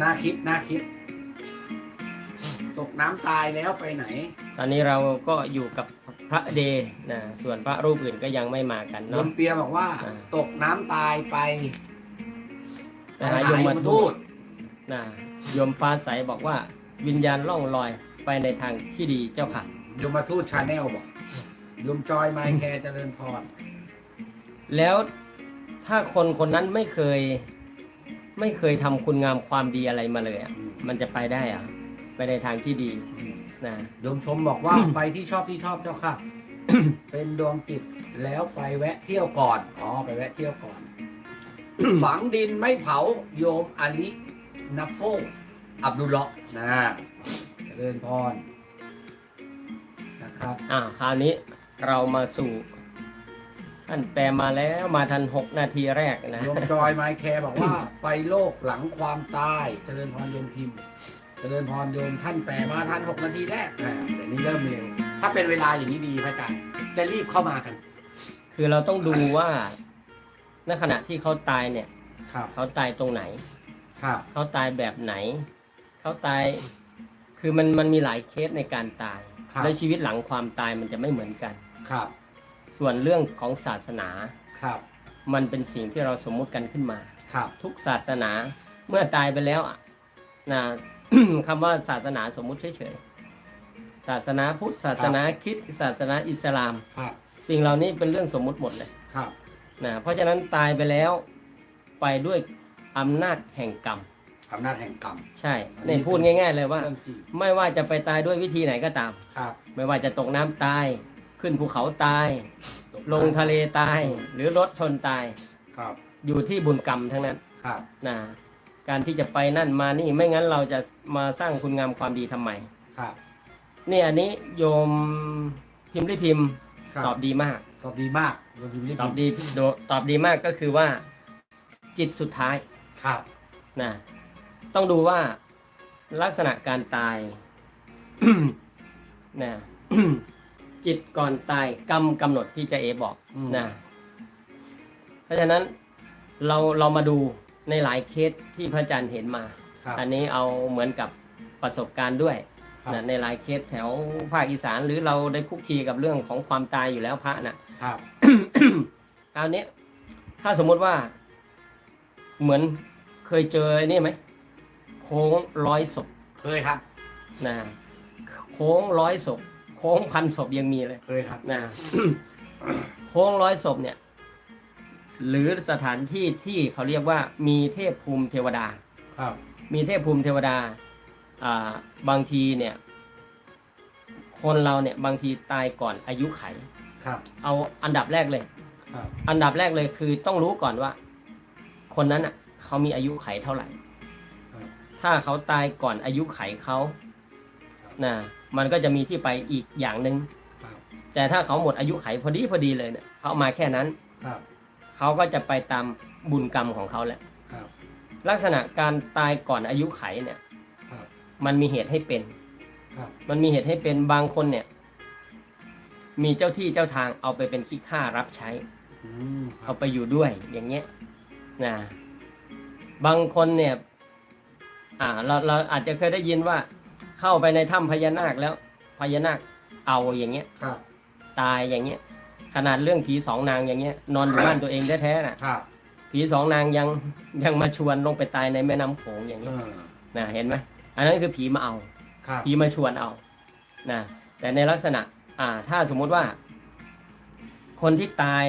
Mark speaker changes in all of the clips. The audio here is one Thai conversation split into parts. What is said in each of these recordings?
Speaker 1: น่าคิดน่าคิด ตกน้ำตายแล้วไปไหน
Speaker 2: ตอนนี้เราก็อยู่กับพระเดชนะส่วนพระรูปอื่นก็ยังไม่มากัน
Speaker 1: โย
Speaker 2: เนาะ
Speaker 1: มเปียบอกว่า
Speaker 2: อ่า
Speaker 1: ตกน้ำตายไป
Speaker 2: ไปหายมมาทูตนะโยมฟ้าใสบอกว่าวิญญาณล่องลอยไปในทางที่ดีเจ้าค่ะ
Speaker 1: โยมมาทูตชาแนลบอกโยมจอยไมค์แคร์เจริญพร
Speaker 2: แล้วถ้าคนคนนั้นไม่เคย ไม่เคยทำคุณงามความดีอะไรมาเลยอะ
Speaker 1: อืม
Speaker 2: มันจะไปได้อะไปในทางที่ดี
Speaker 1: อืม
Speaker 2: นะ
Speaker 1: โยมชมบอกว่า ไปที่ชอบที่ชอบเจ้าค่ะ เป็นดวงจิตแล้วไปแวะเที่ยวก่อน อ๋อ ไปแวะเที่ยวก่อน ฝังดินไม่เผาโยมอาลีนัฟโฟ อับดุลเลาะห์นะเจริญพรนะครับ
Speaker 2: อ่าคราวนี้เรามาสู่ ท่านแปลมาแล้วมาทันหกนาทีแรกนะ
Speaker 1: โยมจอยไมค์แคร์บอกว่า ไปโลกหลังความตายเจริญพรโยมพิมพ์ เจริญพรโยมท่านแปลมาทันหกนาทีแรกอ่าแต่นี่เริ่มเร็วถ้าเป็นเวลาอย่างนี้ดีพระอาจารย์จะรีบเข้ามากัน
Speaker 2: คือเราต้องดูว่าณขณะที่เขาตายเนี่ย
Speaker 1: ครับ
Speaker 2: เขาตายตรงไหน
Speaker 1: ครับ
Speaker 2: เขาตายแบบไหน เขาตาย คือมันมันมีหลายเคสในการตาย
Speaker 1: ครับ
Speaker 2: และชีวิตหลังความตายมันจะไม่เหมือนกัน
Speaker 1: ครับ
Speaker 2: ส่วนเรื่องของศาสนา
Speaker 1: ครับ
Speaker 2: มันเป็นสิ่งที่เราสมมุติกันขึ้นมา
Speaker 1: ครับ
Speaker 2: ทุกศาสนาเมื่อตายไปแล้วอะนะ คำว่าศาสนาสมมุติเฉยๆศาสนาพุทธศาสนาคริสต์ศาสนาอิสลาม
Speaker 1: ครับ
Speaker 2: สิ่งเหล่านี้เป็นเรื่องสมมุติหมดเลย
Speaker 1: ครับ
Speaker 2: นะเพราะฉะนั้นตายไปแล้วไปด้วยอำนาจแห่งกรรม
Speaker 1: อำนาจแห่งกรรม
Speaker 2: ใช่
Speaker 1: อันนี้
Speaker 2: ในพูดง่าย ๆ เลยว่า
Speaker 1: เรื่องจริง
Speaker 2: ไม่ว่าจะไปตายด้วยวิธีไหนก็ตาม
Speaker 1: ครับ
Speaker 2: ไม่ว่าจะตกน้ำตาย ขึ้นภูเขาตาย ลงทะเลตาย หรือรถชนตาย
Speaker 1: ครับ
Speaker 2: อยู่ที่บุญกรรมทั้งนั้น
Speaker 1: ครับ
Speaker 2: นะการที่จะไปนั่นมานี่ไม่งั้นเราจะมาสร้างคุณงามความดีทำไม
Speaker 1: ครับ
Speaker 2: นี่อันนี้โยมพิมพ์ได้พิมพ์
Speaker 1: ครับ
Speaker 2: ตอบดีมาก
Speaker 1: ตอบดีมากโยมพิมพ์รีบ
Speaker 2: ตอบดีโดตอบดีมากก็คือว่า จิตสุดท้าย
Speaker 1: ครับ
Speaker 2: นะต้องดูว่าลักษณะการตาย นะ จิตก่อนตายกรรมกำหนดที่เจะเอบอก
Speaker 1: อืม
Speaker 2: นะ เพราะฉะนั้นเราเรามาดูในหลายเคสที่พระอาจารย์เห็นมา
Speaker 1: ครับ
Speaker 2: อันนี้เอาเหมือนกับประสบการณ์ด้วย
Speaker 1: ครับ
Speaker 2: นะในหลายเคสแถวภาคอีสานหรือเราได้คุกคีกับเรื่องของความตายอยู่แล้วพระนะ
Speaker 1: ครับ
Speaker 2: คราวนี้ถ้าสมมุติว่า เหมือนเคยเจอไอ้นี่ไหมโค้งร้อยศพ
Speaker 1: เคยครับ
Speaker 2: นะโค้งร้อยศพ โค้งพันศพยังมีเลย
Speaker 1: เคยครับ
Speaker 2: นะ โค้งร้อยศพเนี่ย หรือสถานที่ที่เขาเรียกว่ามีเทพภูมิเทวดา
Speaker 1: ครับ
Speaker 2: มีเทพภูมิเทวดา อ่า บางทีเนี่ย คนเราเนี่ยบางทีตายก่อนอายุไข
Speaker 1: ครับ
Speaker 2: เอาอันดับแรกเลย
Speaker 1: ครับ
Speaker 2: อันดับแรกเลยคือต้องรู้ก่อนว่า คนนั้นอะ เขามีอายุไขเท่าไหร่
Speaker 1: ครับ
Speaker 2: ถ้าเขาตายก่อนอายุไขเขานะ มันก็จะมีที่ไปอีกอย่างหนึ่ง
Speaker 1: ครับ
Speaker 2: แต่ถ้าเขาหมดอายุไขพอดีพอดีเลยเนี่ยเขามาแค่นั้น
Speaker 1: ครับ
Speaker 2: เขาก็จะไปตามบุญกรรมของเขาแหละ
Speaker 1: ครับ
Speaker 2: ลักษณะการตายก่อนอายุไขเนี่ย
Speaker 1: ครับ
Speaker 2: มันมีเหตุให้เป็น
Speaker 1: ครับ
Speaker 2: มันมีเหตุให้เป็นบางคนเนี่ย มีเจ้าที่เจ้าทางเอาไปเป็นขี้ข้ารับใช้
Speaker 1: อืมครั
Speaker 2: เอา
Speaker 1: บ
Speaker 2: ไปอยู่ด้วยอย่างเงี้ยนะบางคนเนี่ย อ่า เราเราอาจจะเคยได้ยินว่า เข้าไปในถ้ำพญานาคแล้วพญานาคเอาอย่างเงี้ย
Speaker 1: ครับ
Speaker 2: ตายอย่างเงี้ย ขนาดเรื่องผีสองนางอย่างเงี้ย นอนอยู่บ้านตัวเองแท้ๆน่ะ
Speaker 1: ครับ
Speaker 2: ผีสองนางยังยังมาชวนลงไปตายในแม่น้ำโขงอย่าง
Speaker 1: เอ
Speaker 2: เงี้ย
Speaker 1: อ
Speaker 2: นะเห็นไหมอันนั้นคือผีมาเอา
Speaker 1: ครับ
Speaker 2: ผีมาชวนเอานะแต่ในลักษณะ อ่า ถ้าสมมุติว่า คนที่ตาย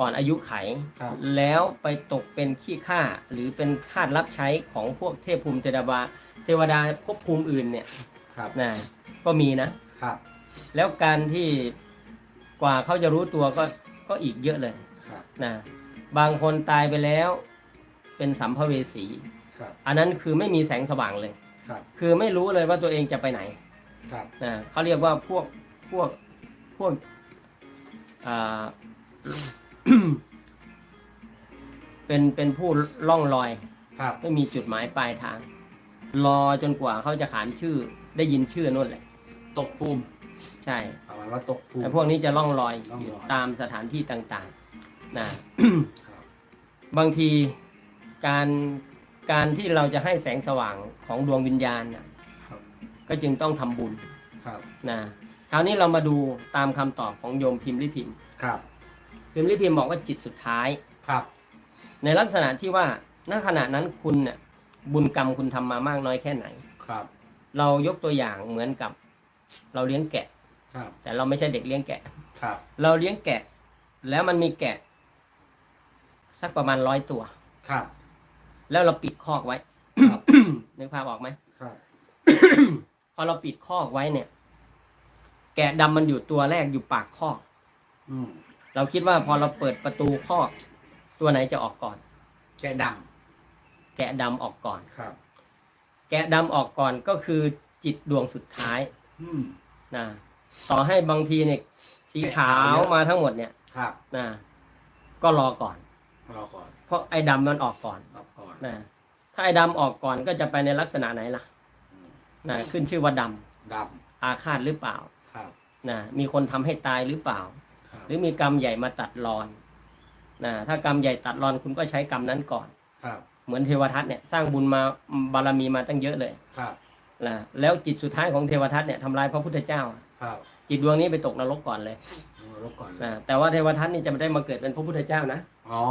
Speaker 2: ก่อนอายุไข
Speaker 1: ครับ
Speaker 2: แล้วไปตกเป็นขี้ข้าหรือเป็นทาสรับใช้ของพวกเทพภูมิเทวดา เทวดาภพภูมิอื่นเนี่ย
Speaker 1: ครับ
Speaker 2: นะก็มีนะ
Speaker 1: ครับ
Speaker 2: แล้วการที่กว่าเขาจะรู้ตัวก็ก็อีกเยอะเลย
Speaker 1: ครับ
Speaker 2: นะบางคนตายไปแล้วเป็นสัมภเวสี
Speaker 1: ครับ
Speaker 2: อันนั้นคือไม่มีแสงสว่างเลย
Speaker 1: ครับ
Speaker 2: คือไม่รู้เลยว่าตัวเองจะไปไหน
Speaker 1: ครับ
Speaker 2: นะเขาเรียกว่าพวกพวกพวกอ่า เป็นเป็นผู้ล่องลอย
Speaker 1: ครับ
Speaker 2: ไม่มีจุดหมายปลายทาง รอจนกว่าเขาจะขานชื่อ ได้ยินชื่อนู่นแหละ
Speaker 1: ตกภูมิ
Speaker 2: ใช่
Speaker 1: ประมาณว่าตกภูมิ
Speaker 2: แต่พวกนี้จะล่องลอย
Speaker 1: ล่องลอย
Speaker 2: อยู่ตามสถานที่ต่างๆนะ
Speaker 1: ครับ
Speaker 2: บางทีการการที่เราจะให้แสงสว่างของดวงวิญญาณน่ะ
Speaker 1: ครับ
Speaker 2: ก็จึงต้องทำบุญ
Speaker 1: ครับ
Speaker 2: นะคราวนี้เรามาดูตามคำตอบของโยมพิมพ์ลิพิมพ์
Speaker 1: ครับ
Speaker 2: พิมพ์ลิพิมพ์บอกว่าจิตสุดท้าย
Speaker 1: ครับ
Speaker 2: ในลักษณะที่ว่าณขณะนั้นคุณเนี่ย บุญกรรมคุณทำมามากน้อยแค่ไหน
Speaker 1: ครับ
Speaker 2: เรายกตัวอย่างเหมือนกับ เราเลี้ยงแกะ
Speaker 1: ครับ
Speaker 2: แต่เราไม่ใช่เด็กเลี้ยงแกะ
Speaker 1: ครับ
Speaker 2: เราเลี้ยงแกะ แล้วมันมีแกะ สักประมาณร้อยตัว
Speaker 1: ครับ
Speaker 2: แล้วเราปิดคอกไว้
Speaker 1: ครับ
Speaker 2: นึกภาพออกไหม
Speaker 1: ครับ
Speaker 2: พอเราปิดคอกไว้เนี่ย แกะดำมันอยู่ตัวแรกอยู่ปากคอก
Speaker 1: อืม
Speaker 2: เราคิดว่าพอเราเปิดประตูคอก ตัวไหนจะออกก่อน
Speaker 1: แกะด
Speaker 2: แกะดำออกก่อนำ
Speaker 1: ครับ
Speaker 2: แกะดำออกก่อนก็คือจิตดวงสุดท้าย
Speaker 1: อืม
Speaker 2: นะต่อให้บางทีเนี่ยสีขาว
Speaker 1: แกะขาวเยอะ
Speaker 2: มาทั้งหมดเนี่ย
Speaker 1: ครับ
Speaker 2: นะก็รอก่อน
Speaker 1: รอก่อน
Speaker 2: เพราะไอ้ดำมันออกก่อน
Speaker 1: รอก่อน
Speaker 2: นะถ้าไอ้ดำออกก่อนก็จะไปในลักษณะไหนล่ะ
Speaker 1: อืม
Speaker 2: นะขึ้นชื่อว่าดำ
Speaker 1: ด
Speaker 2: อาฆาตหรือเปล่าำ
Speaker 1: ครับ
Speaker 2: นะมีคนทำให้ตายหรือเปล่า
Speaker 1: ครับ
Speaker 2: หรือมีกรรมใหญ่มาตัดรอนนะถ้ากรรมใหญ่ตัดรอนคุณก็ใช้กรรมนั้นก่อน
Speaker 1: ครับ
Speaker 2: เหมือนเทวทัตเนี่ยสร้างบุญมาบารมีมาตั้งเยอะเลย
Speaker 1: ครับ
Speaker 2: นะแล้วจิตสุดท้ายของเทวทัตเนี่ยทำลายพระพุทธเจ้า
Speaker 1: ครับ
Speaker 2: จิตดวงนี้ไปตกนรกก่อนเลย
Speaker 1: รบก่อนเลย
Speaker 2: นะแต่ว่าเทวทัตนี่จะไม่ได้มาเกิดเป็นพระพุทธเจ้านะ
Speaker 1: อ๋อ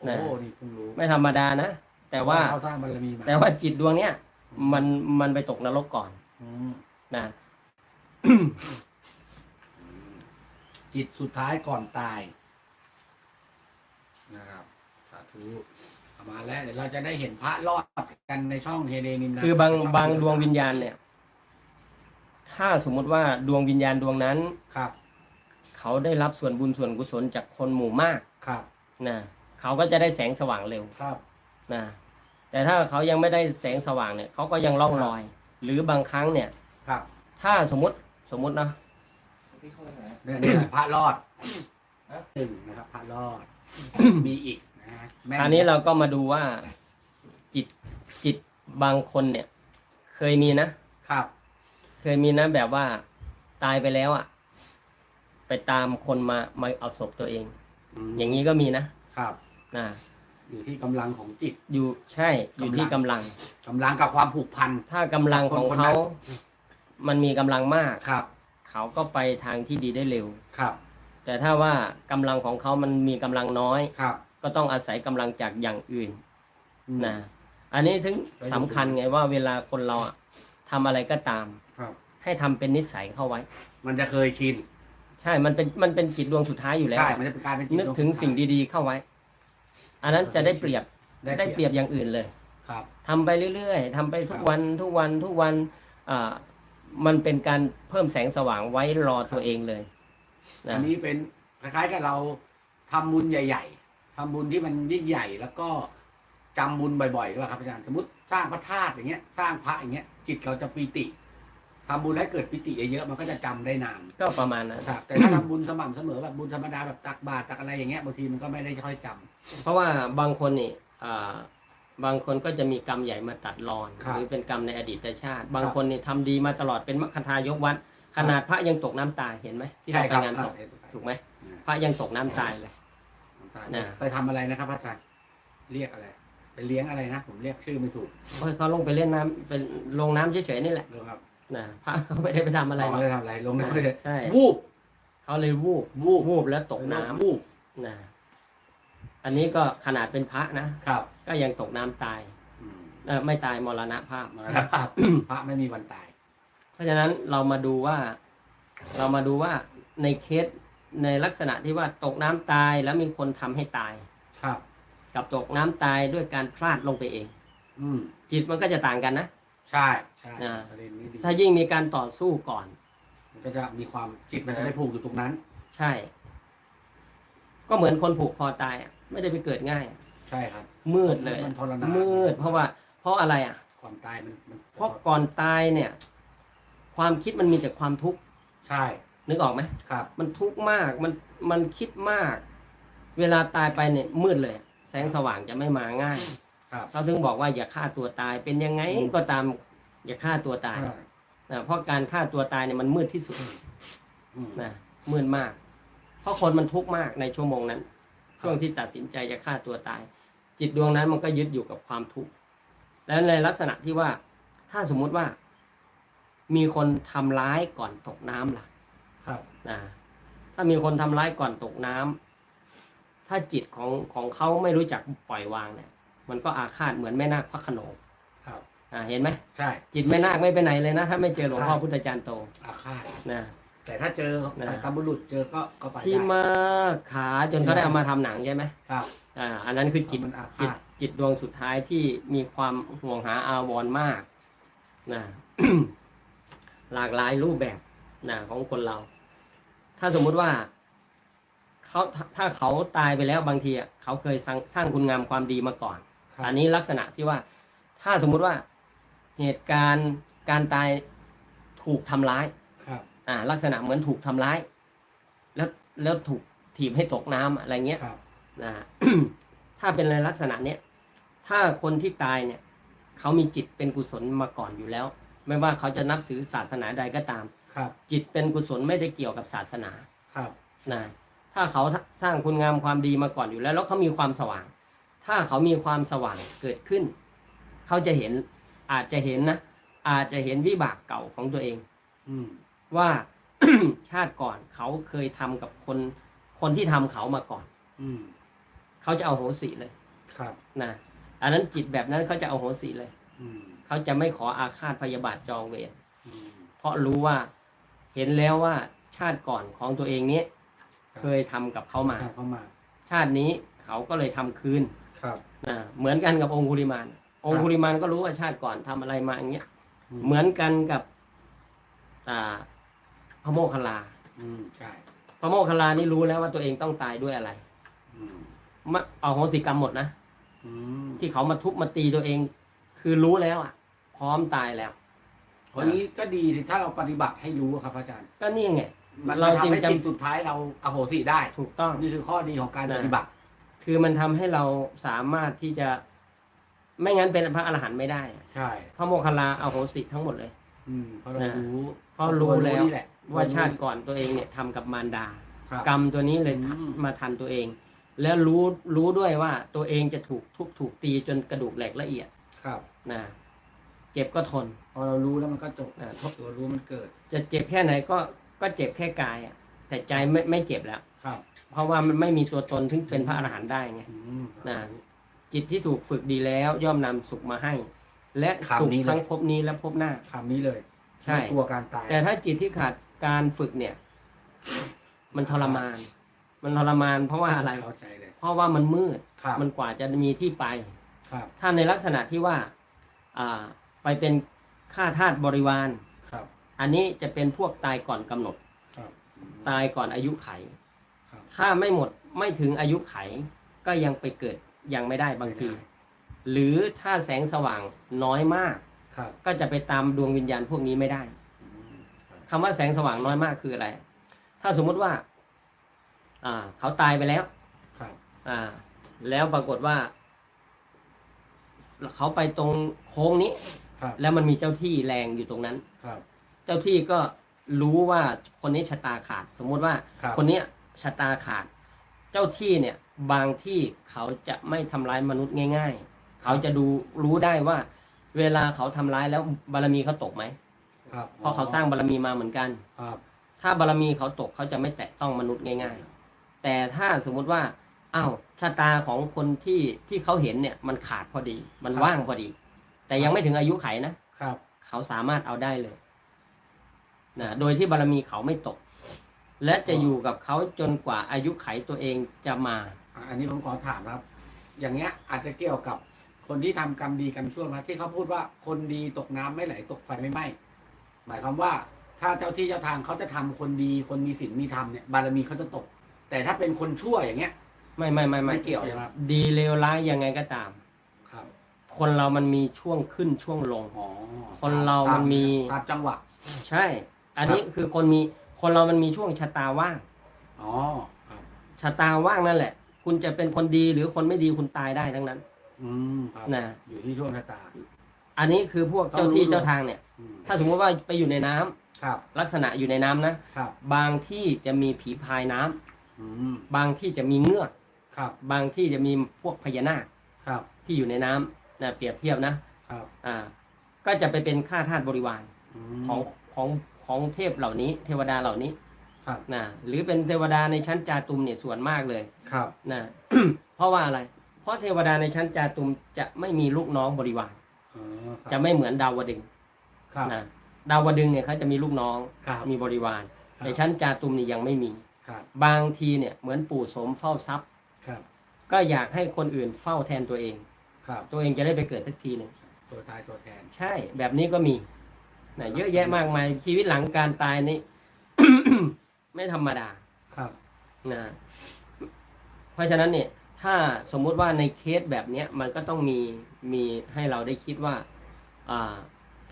Speaker 1: โอ้
Speaker 2: นะ
Speaker 1: นี่เพิ่งรู้
Speaker 2: ไม่ธรรมดานะ แต่ว่า
Speaker 1: เขาสร้างบารมีมา
Speaker 2: แต่ว่าจิตดวงเนี้ยมันมันไปตกนรกก่อน
Speaker 1: อืม
Speaker 2: นะ
Speaker 1: จิตสุดท้ายก่อนตายนะครับสาธุเอา มาแล้วเดี๋ยวเราจะได้เห็นพระรอดกันในช่องเฮเดนินนะ
Speaker 2: คือบาง
Speaker 1: ช่
Speaker 2: บางดวงวิญญาณเนี่ย ถ้าสมมุติว่าดวงวิญญาณดวงนั้น
Speaker 1: ครับ
Speaker 2: เขาได้รับส่วนบุญส่วนกุศลจากคนหมู่มาก
Speaker 1: ครับ
Speaker 2: นะเขาก็จะได้แสงสว่างเร็ว
Speaker 1: ครับ
Speaker 2: นะแต่ถ้าเขายังไม่ได้แสงสว่างเนี่ยเขาก็ยังล่องลอย หรือบางครั้งเนี่ย
Speaker 1: ครับ
Speaker 2: ถ้าสมมติสมมตินะ
Speaker 1: เนี่ยนี่แหละพระรอดหนึ่งนะครับพระรอด มีอีก นะฮะแม่
Speaker 2: อันนี้เราก็มาดูว่าจิตจิตบางคนเนี่ย เคยมีนะ
Speaker 1: ครับ
Speaker 2: เคยมีนะแบบว่าตายไปแล้วอะ่ะ ไปตามคนมามาเอาศพตัวเอง
Speaker 1: ม
Speaker 2: อย่างนี้ก็มีนะครับนะ
Speaker 1: อยู่ที่กำลังของจิต
Speaker 2: อยู่ใช่อยู่ที่กำลัง
Speaker 1: กำลังกับความผูกพัน
Speaker 2: ถ้ากำลังของ
Speaker 1: คนคนนั้
Speaker 2: เขา
Speaker 1: น
Speaker 2: มันมีกำลังมาก
Speaker 1: ครับ
Speaker 2: เขาก็ไปทางที่ดีได้เร็ว
Speaker 1: ครับ
Speaker 2: แต่ถ้าว่ากำลังของเขามันมีกำลังน้อย
Speaker 1: ครับ
Speaker 2: ก็ต้องอาศัยกำลังจากอย่างอื่น
Speaker 1: อืม
Speaker 2: นะอันนี้ถึงสำคัญไงว่าเวลาคนเราอะทำอะไรก็ตาม
Speaker 1: ครับ
Speaker 2: ให้ทำเป็นนิสัยเข้าไว้
Speaker 1: มันจะเคยชิน
Speaker 2: ใช่ มันเป็นมันเป็นจิตดวงสุดท้ายอยู่แล้ว
Speaker 1: ใช่มันจะเป็นการเป็นจิต
Speaker 2: นึกถึงสิ่งดีๆเข้าไว้ อันนั้นจะได้เปรียบ
Speaker 1: ได้
Speaker 2: ได้เปรียบอย่างอื่นเลย
Speaker 1: ครับ
Speaker 2: ทำไปเรื่อยๆทำไปทุ
Speaker 1: ค
Speaker 2: ก
Speaker 1: รับ
Speaker 2: วันทุกวันทุกวันอ่ามันเป็นการเพิ่มแสงสว่างไว้รอตัวเองเลยนะ
Speaker 1: อันนี้เป็นคล้ายๆกับเราทำบุญใหญ่ ๆ ทำบุญที่มันยิ่งใหญ่แล้วก็จำบุญบ่อยๆด้วยครับอาจารย์สมมติสร้างพระธาตุอย่างเงี้ย สร้างพระอย่างเงี้ย จิตเราจะปีติทำบุญให้เกิดปิติเยอะๆมันก็จะจำได้นาน
Speaker 2: ก็ประมาณนั้น
Speaker 1: ครับแต่ถ้าทำบุญสม่ำเสมอแบบบุญธรรมดาแบบตักบาตรตักอะไรอย่างเงี้ยบางทีมันก็ไม่ได้ค่อยจำ
Speaker 2: เพราะว่าบางคนนี่อ่าบางคนก็จะมีกรรมใหญ่มาตัดรอน
Speaker 1: ครับ
Speaker 2: หรือเป็นกรรมในอดีตชาติ บางคนนี่ทำดีมาตลอดเป็นมรรคทายกวัดขนาดพระยังตกน้ำตายเห็นไหมที่เราไปงานศพถูกไหมพระยังตกน้ำตายเลย นะ
Speaker 1: ไปทำอะไรนะครับอาจารย์เรียกอะไร ไปเลี้ยงอะไรนะ ผมเรียกชื่อไม่ถูก
Speaker 2: เพราะเขาลงไปเล่นน้ำเป็นลงน้ำเฉยๆนี่แหละ
Speaker 1: ดูครับ
Speaker 2: นะพระเขาไม่ได้ไปทำอะไรหร
Speaker 1: ไม่
Speaker 2: อก
Speaker 1: ได้ทำอะไรลงน้ำเลย
Speaker 2: ใช่
Speaker 1: วูบ
Speaker 2: เขาเลยวูบ
Speaker 1: วูบ
Speaker 2: วูบแล้วตกน้ำ
Speaker 1: วูบ
Speaker 2: นะอันนี้ก็ขนาดเป็นพระนะ
Speaker 1: ครับ
Speaker 2: ก็ยังตกน้ำตาย
Speaker 1: อืม
Speaker 2: เออไม่ตายมรณภาพ
Speaker 1: มรณภาพ พระไม่มีวันตาย
Speaker 2: เพราะฉะนั้นเรามาดูว่า เรามาดูว่าในเคส ในลักษณะที่ว่าตกน้ำตายแล้วมีคนทำให้ตาย
Speaker 1: ครับ
Speaker 2: กับตกน้ำตายด้วยการพลาดลงไปเอง
Speaker 1: อืม
Speaker 2: จิตมันก็จะต่างกันนะ
Speaker 1: ใช่ใช่
Speaker 2: อ่า
Speaker 1: ประเด็นนี้ดี
Speaker 2: ถ้ายิ่งมีการต่อสู้ก่อน
Speaker 1: มันก็จะมีความจิตมันจะไม่ผูกอยู่ตรงนั้น
Speaker 2: ใช่ ก็เหมือนคนผูกคอตายอะไม่ได้ไปเกิดง่าย
Speaker 1: ใช่ครับ
Speaker 2: มืดเลย
Speaker 1: มันทรมาน
Speaker 2: มืด เพราะว่า เพราะอะไรอะ
Speaker 1: ก่อนตายมันมัน
Speaker 2: เพราะก่อนตายเนี่ย ความคิดมันมีแต่ความทุกข์
Speaker 1: ใช่
Speaker 2: นึกออกไหม
Speaker 1: ครับ
Speaker 2: มันทุกข์มากมันมันคิดมาก เวลาตายไปเนี่ยมืดเลย แสงสว่างจะไม่มาง่าย
Speaker 1: ครับ
Speaker 2: เขาถึงบอกว่าอย่าฆ่าตัวตายเป็นยังไง
Speaker 1: อืม
Speaker 2: ก็ตาม อย่าฆ่าตัวตาย
Speaker 1: ใช่
Speaker 2: นะเพราะการฆ่าตัวตายเนี่ยมันมืดที่สุด
Speaker 1: อืม
Speaker 2: นะมืดมาก เพราะคนมันทุกข์มากในชั่วโมงนั้น
Speaker 1: ครับ
Speaker 2: ช่วงที่ตัดสินใจจะฆ่าตัวตาย จิตดวงนั้นมันก็ยึดอยู่กับความทุกข์แล้วในลักษณะที่ว่าถ้าสมมุติว่า มีคนทำร้ายก่อนตกน้ำล่ะ
Speaker 1: ครับ
Speaker 2: นะถ้ามีคนทำร้ายก่อนตกน้ำถ้าจิตของของเขาไม่รู้จักปล่อยวางเนี่ย มันก็อาฆาตเหมือนแม่นาคพระโขนง
Speaker 1: ครับ
Speaker 2: อ่าเห็นไหม
Speaker 1: ใช่
Speaker 2: จิตแม่นาคไม่ไปไหนเลยนะ ถ้าไม่เจอหลวงพ่อ
Speaker 1: ใช่
Speaker 2: พุทธจารย์โต
Speaker 1: อาฆาต
Speaker 2: นะ
Speaker 1: แต่ถ้าเจอ
Speaker 2: นะ
Speaker 1: แต่ตามบุรุษเจอก็ก็ไป
Speaker 2: ที่
Speaker 1: ได้
Speaker 2: มาขาจนเขาได้เอามาทำหนังใช่ไหม
Speaker 1: ครับ
Speaker 2: อ่าอันนั้นคือจิต
Speaker 1: มันอา
Speaker 2: จิต
Speaker 1: ฆาต
Speaker 2: จิตดวงสุดท้ายที่มีความห่วงหาอาวรณ์มากนะหลากหลายรูปแบบนะของคนเรา ถ้าสมมุติว่าเขาถ้าถ้าเขาตายไปแล้วบางทีอะเขาเคยสร้างสร้างคุณงามความดีมาก่อน
Speaker 1: ครับ
Speaker 2: อันนี้ลักษณะที่ว่า ถ้าสมมุติว่าเหตุการณ์การตายถูกทำร้าย
Speaker 1: ครับ
Speaker 2: อ่า ลักษณะเหมือนถูกทำร้าย แล้วแล้วถูกถีบให้ตกน้ำอะไรเงี้ย
Speaker 1: ครับ
Speaker 2: นะถ้าเป็นในลักษณะเนี้ยถ้าคนที่ตายเนี่ย เขามีจิตเป็นกุศลมาก่อนอยู่แล้ว ไม่ว่าเขาจะนับถือศาสนาใดก็ตาม
Speaker 1: ครับ
Speaker 2: จิตเป็นกุศลไม่ได้เกี่ยวกับศาสนา
Speaker 1: ครับ
Speaker 2: นะถ้าเขาสร้างคุณงามความดีมาก่อนอยู่แล้ว แล้วเขามีความสว่าง ถ้าเขามีความสว่างเกิดขึ้น เขาจะเห็นอาจจะเห็นนะอาจจะเห็นวิบากเก่าของตัวเอง
Speaker 1: อืม
Speaker 2: ว่าชาติก่อนเขาเคยทำกับคนคนที่ทำเขามาก่อน
Speaker 1: อืม
Speaker 2: เขาจะเอาโหสิเลย
Speaker 1: ครับ
Speaker 2: นะอันนั้นจิตแบบนั้นเขาจะเอาโหสิเลย
Speaker 1: อืม
Speaker 2: เขาจะไม่ขออาฆาตพยาบาทจองเวร
Speaker 1: อืม
Speaker 2: เพราะรู้ว่า เห็นแล้วว่าชาติก่อนของตัวเองนี้เคยทำกับเขามา
Speaker 1: ครับเข้ามา
Speaker 2: ชาตินี้เขาก็เลยทำคืน
Speaker 1: ครับ
Speaker 2: นะเหมือนกันกับองคุลิมาน องคุลิมานก็รู้ว่าชาติก่อนทำอะไรมาอย่างเงี้ย เหมือนกันกับอ่าพระโมคคัลลา
Speaker 1: อืมใช่
Speaker 2: พระโมคคัลลานี่รู้แล้วว่าตัวเองต้องตายด้วยอะไร
Speaker 1: อืม
Speaker 2: มะเอาโหสิกรรมหมดนะ
Speaker 1: อืม
Speaker 2: ที่เขามาทุบมาตีตัวเอง คือรู้แล้วอะ พร้อมตายแล้ว
Speaker 1: วันนี้ก็ดีสิถ้าเราปฏิบัติให้รู้ครับ อาจารย์
Speaker 2: ก็นี่ไง
Speaker 1: มัน
Speaker 2: เรา
Speaker 1: ทำ
Speaker 2: จึง
Speaker 1: ให้
Speaker 2: จำ
Speaker 1: จิตสุดท้ายเราอโหสิได้
Speaker 2: ถูกต้อง
Speaker 1: นี่คือข้อดีของการ
Speaker 2: นะ
Speaker 1: ปฏิบัติ
Speaker 2: คือมันทำให้เราสามารถที่จะ ไม่งั้นเป็นพระอรหันต์ไม่ได้อะ
Speaker 1: ใช่
Speaker 2: พระโมคคัลลาเอาโหสิทั้งหมดเลย
Speaker 1: อืมเพราะเรา
Speaker 2: นะ
Speaker 1: รู้
Speaker 2: เพราะรู้แล้ว
Speaker 1: นี่แหละ
Speaker 2: ว่าชาติก่อนตัวเองเนี่ยทำกับมารดา
Speaker 1: ครับ
Speaker 2: กรรมตัวนี้เลย
Speaker 1: อืม
Speaker 2: มาทันตัวเอง แล้วรู้รู้ด้วยว่าตัวเองจะถูกทุบถูกตีจนกระดูกแหลกละเอียด
Speaker 1: ครับ
Speaker 2: นะเจ็บก็ทน
Speaker 1: พอเรารู้แล้วมันก็จบ
Speaker 2: นะ
Speaker 1: ตัวรู้มันเกิด
Speaker 2: จะเจ็บแค่ไหนก็ก็เจ็บแค่กายอะ แต่ใจไม่ไม่เจ็บแล้ว
Speaker 1: ครับ
Speaker 2: เพราะว่ามันไม่มีตัวตนที่เป็นพระอรหันต์ได้ไง
Speaker 1: อืม
Speaker 2: นะจิตที่ถูกฝึกดีแล้วย่อมนำสุขมาให้ และ
Speaker 1: คำ
Speaker 2: สุข
Speaker 1: นี้เลย
Speaker 2: ทั้งภพนี้และภพหน้า
Speaker 1: คำนี้เลย
Speaker 2: ใช่
Speaker 1: ไม่กลัวการตาย
Speaker 2: แต่ถ้าจิตที่ขาดการฝึกเนี่ย มันทรมาน มันทรมานเพราะว่าอะไร
Speaker 1: เข้าใจเลย
Speaker 2: เพราะว่ามันมืด
Speaker 1: ครับ
Speaker 2: มันกว่าจะมีที่ไป
Speaker 1: ครับ
Speaker 2: ถ้าในลักษณะที่ว่าอ่า ไปเป็นข้าทาสบริวาร
Speaker 1: ครับ
Speaker 2: อันนี้จะเป็นพวกตายก่อนกำหนด
Speaker 1: ครับอืม
Speaker 2: ตายก่อนอายุไข
Speaker 1: ครับ
Speaker 2: ถ้าไม่หมดไม่ถึงอายุไข ก็ยังไปเกิดยังไม่ได้บางที
Speaker 1: ไม่ได้
Speaker 2: หรือถ้าแสงสว่างน้อยมาก
Speaker 1: ครับ
Speaker 2: ก็จะไปตามดวงวิญญาณพวกนี้ไม่ได้
Speaker 1: อืมครับ
Speaker 2: คำว่าแสงสว่างน้อยมากคืออะไร ถ้าสมมุติว่า อ่า เขาตายไปแล้ว
Speaker 1: ครับ
Speaker 2: อ่า แล้วปรากฏว่า เขาไปตรงโค้งนี้
Speaker 1: ครับ
Speaker 2: แล้วมันมีเจ้าที่แรงอยู่ตรงนั้น
Speaker 1: ครับ
Speaker 2: เจ้าที่ก็รู้ว่าคนนี้ชะตาขาด สมมุติว่า
Speaker 1: ครับ
Speaker 2: คนเนี้ยชะตาขาด เจ้าที่เนี่ยบางที่เขาจะไม่ทำร้ายมนุษย์ง่าย ๆ เขาจะดูรู้ได้ว่า เวลาเขาทำร้ายแล้วบารมีเขาตกไหม
Speaker 1: ครับ
Speaker 2: เพราะเขาสร้างบารมีมาเหมือนกัน
Speaker 1: ครับ
Speaker 2: ถ้าบารมีเขาตกเขาจะไม่แตะต้องมนุษย์ง่าย ๆ แต่ถ้าสมมุติว่าอ้าวชะตาของคนที่ที่เขาเห็นเนี่ยมันขาดพอดี มันว่างพอดี แต่ยังไม่ถึงอายุไขนะ
Speaker 1: ครับ
Speaker 2: เขาสามารถเอาได้เลยนะโดยที่บารมีเขาไม่ตก และจะอยู่กับเขาจนกว่าอายุไขตัวเองจะมา
Speaker 1: อะอันนี้ผมขอถามครับ อย่างเงี้ยอาจจะเกี่ยวกับคนที่ทำกรรมดีกรรมชั่วมาที่เขาพูดว่าคนดีตกน้ำไม่ไหลตกไฟไม่ไหม้หมายความว่า ถ้าเจ้าที่เจ้าทางเขาจะทำคนดีคนมีศีลมีธรรมเนี่ยบารมีเขาจะตก แต่ถ้าเป็นคนชั่วอย่างเงี้ย
Speaker 2: ไม่ไม่ไม่ไม่
Speaker 1: ไม่เกี่ยวใช่ไหมครับ
Speaker 2: ดีเลวร้ายยังไงก็ตาม
Speaker 1: ครับ
Speaker 2: คนเรามันมีช่วงขึ้นช่วงลง
Speaker 1: อ๋อ
Speaker 2: คนเรามันมี
Speaker 1: ตามจังหวะ
Speaker 2: ใช่ อันนี้คือคนมีคนเรามันมีช่วงชะตาว่าง
Speaker 1: อ๋อครับ
Speaker 2: ชะตาว่างนั่นแหละ คุณจะเป็นคนดีหรือคนไม่ดีคุณตายได้ทั้งนั้น
Speaker 1: อืมครับ
Speaker 2: นะ
Speaker 1: อยู่ที่ช่วงชะตา
Speaker 2: อันนี้คือพวกเจ้าที่เจ้าทางเนี่ย
Speaker 1: อืม
Speaker 2: ถ้าสมมติว่าไปอยู่ในน้ำ
Speaker 1: ครับ
Speaker 2: ลักษณะอยู่ในน้ำนะ
Speaker 1: ครับ
Speaker 2: บางที่จะมีผีพายน้ำ
Speaker 1: อืม
Speaker 2: บางที่จะมีเงือก
Speaker 1: ครับ
Speaker 2: บางที่จะมีพวกพญานาค
Speaker 1: ครับ
Speaker 2: ที่อยู่ในน้ำ นะเปรียบเทียบนะ
Speaker 1: ครับ
Speaker 2: อ่าก็จะไปเป็นข้าทาสบริวาร
Speaker 1: ม
Speaker 2: ของของของเทพเหล่านี้ เทวดาเหล่านี้
Speaker 1: ครับ
Speaker 2: นะหรือเป็นเทวดาในชั้นจาตุมเนี่ยส่วนมากเลย
Speaker 1: ครับ
Speaker 2: นะ เพราะว่าอะไร เพราะเทวดาในชั้นจาตุมจะไม่มีลูกน้องบริวาร
Speaker 1: อ๋อครับ
Speaker 2: จะไม่เหมือนดาวดึงส์
Speaker 1: ครับ
Speaker 2: นะดาวดึงส์เนี่ยเขาจะมีลูกน้อง
Speaker 1: ครับ
Speaker 2: มีบริวาร
Speaker 1: ครับ
Speaker 2: ในชั้นจาตุมนี่ยังไม่มี
Speaker 1: ครับ
Speaker 2: บางทีเนี่ยเหมือนปู่โสมเฝ้าทรัพย์
Speaker 1: ครับ
Speaker 2: ก็อยากให้คนอื่นเฝ้าแทนตัวเอง
Speaker 1: ครับ
Speaker 2: ตัวเองจะได้ไปเกิดสักทีหนึ่ง
Speaker 1: ตัวตายตัวแทน
Speaker 2: ใช่ แบบนี้ก็มีนะเยอะแยะมากมายชีวิตหลังการตายนี่ไม่ธรรมดา
Speaker 1: ครับ
Speaker 2: นะเพราะฉะนั้นเนี่ย ถ้าสมมุติว่าในเคสแบบเนี้ย มันก็ต้องมีมีให้เราได้คิดว่า อ่า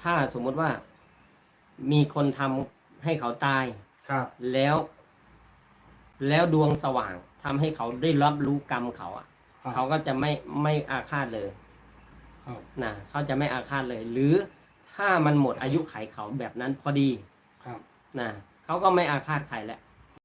Speaker 2: ถ้าสมมุติว่ามีคนทำให้เขาตาย
Speaker 1: ครับ
Speaker 2: แล้ว แล้วดวงสว่างทำให้เขาได้รับรู้กรรมเขาอะ
Speaker 1: ครับ
Speaker 2: เขาก็จะไม่ไม่อาฆาตเลย
Speaker 1: ครับ
Speaker 2: นะเขาจะไม่อาฆาตเลย หรือถ้ามันหมดอายุไขเขาแบบนั้นพอดี
Speaker 1: ครับ
Speaker 2: นะเขาก็ไม่อาฆาตใครแล้ว